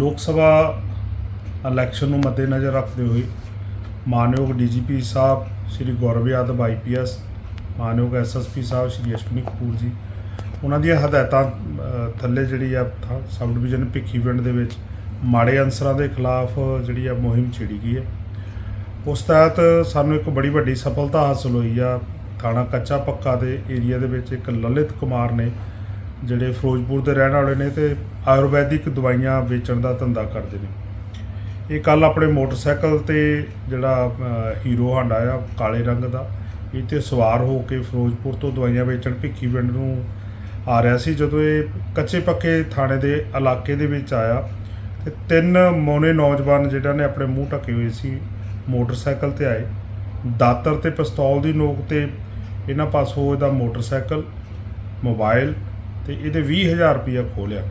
ਲੋਕ ਸਭਾ ਇਲੈਕਸ਼ਨ ਨੂੰ ਮੱਦੇਨਜ਼ਰ ਰੱਖਦੇ ਹੋਏ ਮਾਨਯੋਗ ਡੀਜੀਪੀ ਸਾਹਿਬ ਸ਼੍ਰੀ ਗੌਰਵ ਯਾਦਵ ਆਈਪੀਐਸ ਮਾਨਯੋਗ ਐਸਐਸਪੀ ਸਾਹਿਬ ਸ਼੍ਰੀ ਅਸ਼ਵਨੀ ਕਪੂਰ ਜੀ, ਉਹਨਾਂ ਦੀਆਂ ਹਦਾਇਤਾਂ ਥੱਲੇ ਜਿਹੜੀ ਆ ਥਾ- ਸਬ ਡਿਵੀਜ਼ਨ ਭਿੱਖੀ ਪਿੰਡ ਦੇ ਵਿੱਚ ਮਾੜੇ ਅਨਸਰਾਂ ਦੇ ਖਿਲਾਫ ਜਿਹੜੀ ਆ ਮੁਹਿੰਮ ਛੇੜੀ ਗਈ ਹੈ। ਉਸ ਤਹਿਤ ਸਾਨੂੰ ਇੱਕ ਬੜੀ ਵੱਡੀ ਸਫਲਤਾ ਹਾਸਲ ਹੋਈ ਆ। ਥਾਣਾ ਕੱਚਾ ਪੱਕਾ ਦੇ ਏਰੀਆ ਦੇ ਵਿੱਚ ਇੱਕ ਲਲਿਤ ਕੁਮਾਰ ਨੇ ਜਿਹੜੇ ਫਿਰੋਜ਼ਪੁਰ ਦੇ ਰਹਿਣ ਵਾਲੇ ਨੇ ਤੇ ਆਯੁਰਵੈਦਿਕ ਦਵਾਈਆਂ ਵੇਚਣ ਦਾ ਧੰਦਾ ਕਰਦੇ ਨੇ। ਇਹ ਕੱਲ ਆਪਣੇ ਮੋਟਰਸਾਈਕਲ ਤੇ ਜਿਹੜਾ ਹੀਰੋ ਹਾਂਡਾ ਆ, ਕਾਲੇ ਰੰਗ ਦਾ ਇਹ ਤੇ ਸਵਾਰ ਹੋ ਕੇ ਫਿਰੋਜ਼ਪੁਰ ਤੋਂ ਦਵਾਈਆਂ ਵੇਚਣ ਭਿੱਖੀ ਪਿੰਡ ਨੂੰ ਆ ਰਿਹਾ ਸੀ। ਜਦੋਂ ਇਹ ਕੱਚੇ ਪੱਕੇ ਥਾਣੇ ਦੇ ਇਲਾਕੇ ਦੇ ਵਿੱਚ ਆਇਆ ਤੇ ਤਿੰਨ ਮੋਨੇ ਨੌਜਵਾਨ ਜਿਹੜਾ ਨੇ ਆਪਣੇ ਮੂੰਹ ਢੱਕੇ ਹੋਏ ਸੀ, ਮੋਟਰਸਾਈਕਲ ਤੇ ਆਏ। ਦਾਤਰ ਤੇ ਪਿਸਤੌਲ ਦੀ ਨੋਕ ਤੇ ਇਹਨਾਂ ਪਾਸੋਂ ਇਹਦਾ ਮੋਟਰਸਾਈਕਲ ਮੋਬਾਈਲ ਤੇ ਇਹਦੇ 20000 ਰੁਪਇਆ ਖੋਲਿਆ।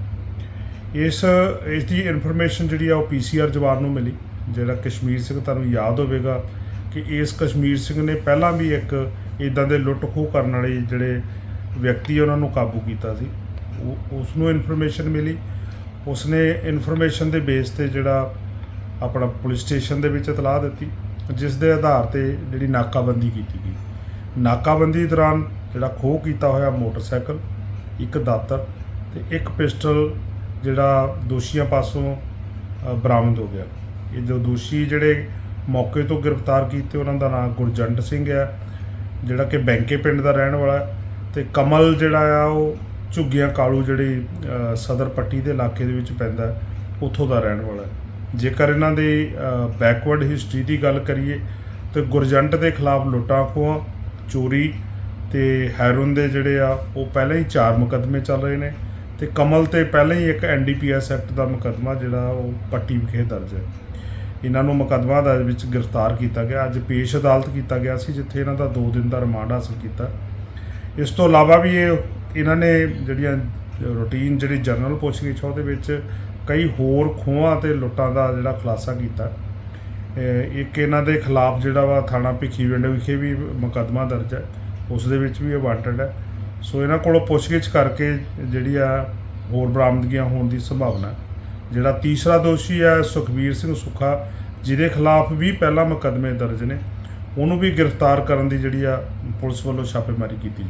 ਇਸ ਇਸ ਦੀ ਇਨਫੋਰਮੇਸ਼ਨ ਜਿਹੜੀ ਆ ਉਹ ਪੀਸੀਆਰ ਜਵਾਨ ਨੂੰ ਮਿਲੀ, ਜਿਹੜਾ ਕਸ਼ਮੀਰ ਸਿੰਘ ਤੁਹਾਨੂੰ ਯਾਦ ਹੋਵੇਗਾ ਕਿ ਇਸ ਕਸ਼ਮੀਰ ਸਿੰਘ ਨੇ ਪਹਿਲਾਂ ਵੀ ਇੱਕ ਇਦਾਂ ਦੇ ਲੁੱਟ ਖੋਹ ਕਰਨ ਵਾਲੇ ਜਿਹੜੇ ਵਿਅਕਤੀ ਉਹਨਾਂ ਨੂੰ ਕਾਬੂ ਕੀਤਾ ਸੀ। ਉਹ, ਉਸ ਨੂੰ ਇਨਫੋਰਮੇਸ਼ਨ ਮਿਲੀ। ਉਸਨੇ ਇਨਫੋਰਮੇਸ਼ਨ ਦੇ ਬੇਸ ਤੇ ਜਿਹੜਾ ਆਪਣਾ ਪੁਲਿਸ ਸਟੇਸ਼ਨ ਦੇ ਵਿੱਚ ਇਤਲਾਹ ਦਿੱਤੀ, ਜਿਸ ਦੇ ਆਧਾਰ ਤੇ ਜਿਹੜੀ ਨਾਕਾਬੰਦੀ ਕੀਤੀ ਗਈ। ਨਾਕਾਬੰਦੀ ਦੌਰਾਨ ਜਿਹੜਾ ਖੋਹ ਕੀਤਾ ਹੋਇਆ ਮੋਟਰਸਾਈਕਲ ਇੱਕ ਦਾਤਰ ਤੇ ਇੱਕ ਪਿਸਟਲ ਜਿਹੜਾ ਦੋਸ਼ੀਆਂ ਪਾਸੋਂ ਬਰਾਮਦ ਹੋ ਗਿਆ। ਇਹ ਜੋ ਦੋਸ਼ੀ ਜਿਹੜੇ ਮੌਕੇ ਤੋਂ ਗ੍ਰਿਫਤਾਰ ਕੀਤੇ, ਉਹਨਾਂ ਦਾ ਨਾਮ ਗੁਰਜੰਟ ਸਿੰਘ ਹੈ, ਜਿਹੜਾ ਕਿ ਬੈਂਕੇ ਪਿੰਡ ਦਾ ਰਹਿਣ ਵਾਲਾ ਹੈ ਤੇ ਕਮਲ ਜਿਹੜਾ ਆ, ਉਹ ਝੁੱਗੀਆਂ ਕਾਲੂ ਜਿਹੜੀ ਸਦਰ ਪੱਟੀ ਦੇ ਇਲਾਕੇ ਦੇ ਵਿੱਚ ਪੈਂਦਾ ਉੱਥੋਂ ਦਾ ਰਹਿਣ ਵਾਲਾ ਜੇਕਰ ਇਹਨਾਂ ਦੀ ਬੈਕਵਰਡ ਹਿਸਟਰੀ ਦੀ ਗੱਲ ਕਰੀਏ, ਤੇ ਗੁਰਜੰਟ ਦੇ ਖਿਲਾਫ ਲੁੱਟਾਂ ਖੋਹਾਂ, ਚੋਰੀ ਤੇ ਹੈਰੋਨ ਦੇ ਜਿਹੜੇ ਆ, ਉਹ ਪਹਿਲਾਂ ਹੀ ਚਾਰ ਮੁਕੱਦਮੇ ਚੱਲ ਰਹੇ ਨੇ ਤੇ ਕਮਲ ਤੇ ਪਹਿਲਾਂ ਹੀ ਇੱਕ ਐਨਡੀਪੀਐਸ ਐਕਟ ਦਾ ਮੁਕੱਦਮਾ ਜਿਹੜਾ ਉਹ ਪੱਟੀ ਵਿਖੇ ਦਰਜ ਹੈ। ਇਹਨਾਂ ਨੂੰ ਮੁਕੱਦਮਾ ਦਾ ਵਿੱਚ ਗ੍ਰਿਫਤਾਰ ਕੀਤਾ ਗਿਆ। ਅੱਜ ਪੇਸ਼ ਅਦਾਲਤ ਕੀਤਾ ਗਿਆ ਸੀ, ਜਿੱਥੇ ਇਹਨਾਂ ਦਾ 2 ਦਿਨ ਦਾ ਰਿਮਾਂਡ ਹਾਸਲ ਕੀਤਾ। ਇਸ ਤੋਂ ਇਲਾਵਾ ਵੀ ਇਹ ਇਹਨਾਂ ਨੇ ਜਿਹੜੀਆਂ ਰੂਟੀਨ ਜਿਹੜੀ ਜਰਨਲ ਪੁੱਛਗਿੱਛ ਉਹਦੇ ਵਿੱਚ ਕਈ ਹੋਰ ਖੋਹਾਂ ਤੇ ਲੁੱਟਾਂ ਦਾ ਜਿਹੜਾ ਖੁਲਾਸਾ ਕੀਤਾ। ਇੱਕ ਇਹਨਾਂ ਦੇ ਖਿਲਾਫ ਜਿਹੜਾ ਵਾ ਥਾਣਾ ਭਿੱਖੀਵਿੰਡ ਵਿਖੇ ਵੀ ਮੁਕੱਦਮਾ ਦਰਜ ਹੈ। ਉਸ ਦੇ ਵਿੱਚ ਵੀ ਇਹ ਵਾਂਟਡ ਹੈ। ਸੋ ਇਹਨਾਂ ਕੋਲੋਂ ਪੁੱਛਗਿੱਛ ਕਰਕੇ ਜਿਹੜੀ ਆ ਹੋਰ ਬਰਾਮਦਗੀਆਂ ਹੋਣ ਦੀ ਸੰਭਾਵਨਾ ਜਿਹੜਾ ਤੀਸਰਾ ਦੋਸ਼ੀ ਹੈ ਸੁਖਬੀਰ ਸਿੰਘ ਸੁੱਖਾ, ਜਿਹਦੇ ਖਿਲਾਫ ਵੀ ਪਹਿਲਾ ਮੁਕੱਦਮੇ ਦਰਜ ਨੇ, ਉਹਨੂੰ ਵੀ ਗ੍ਰਿਫਤਾਰ ਕਰਨ ਦੀ ਜਿਹੜੀ ਆ ਪੁਲਿਸ ਵੱਲੋਂ ਛਾਪੇਮਾਰੀ ਕੀਤੀ ਜਾ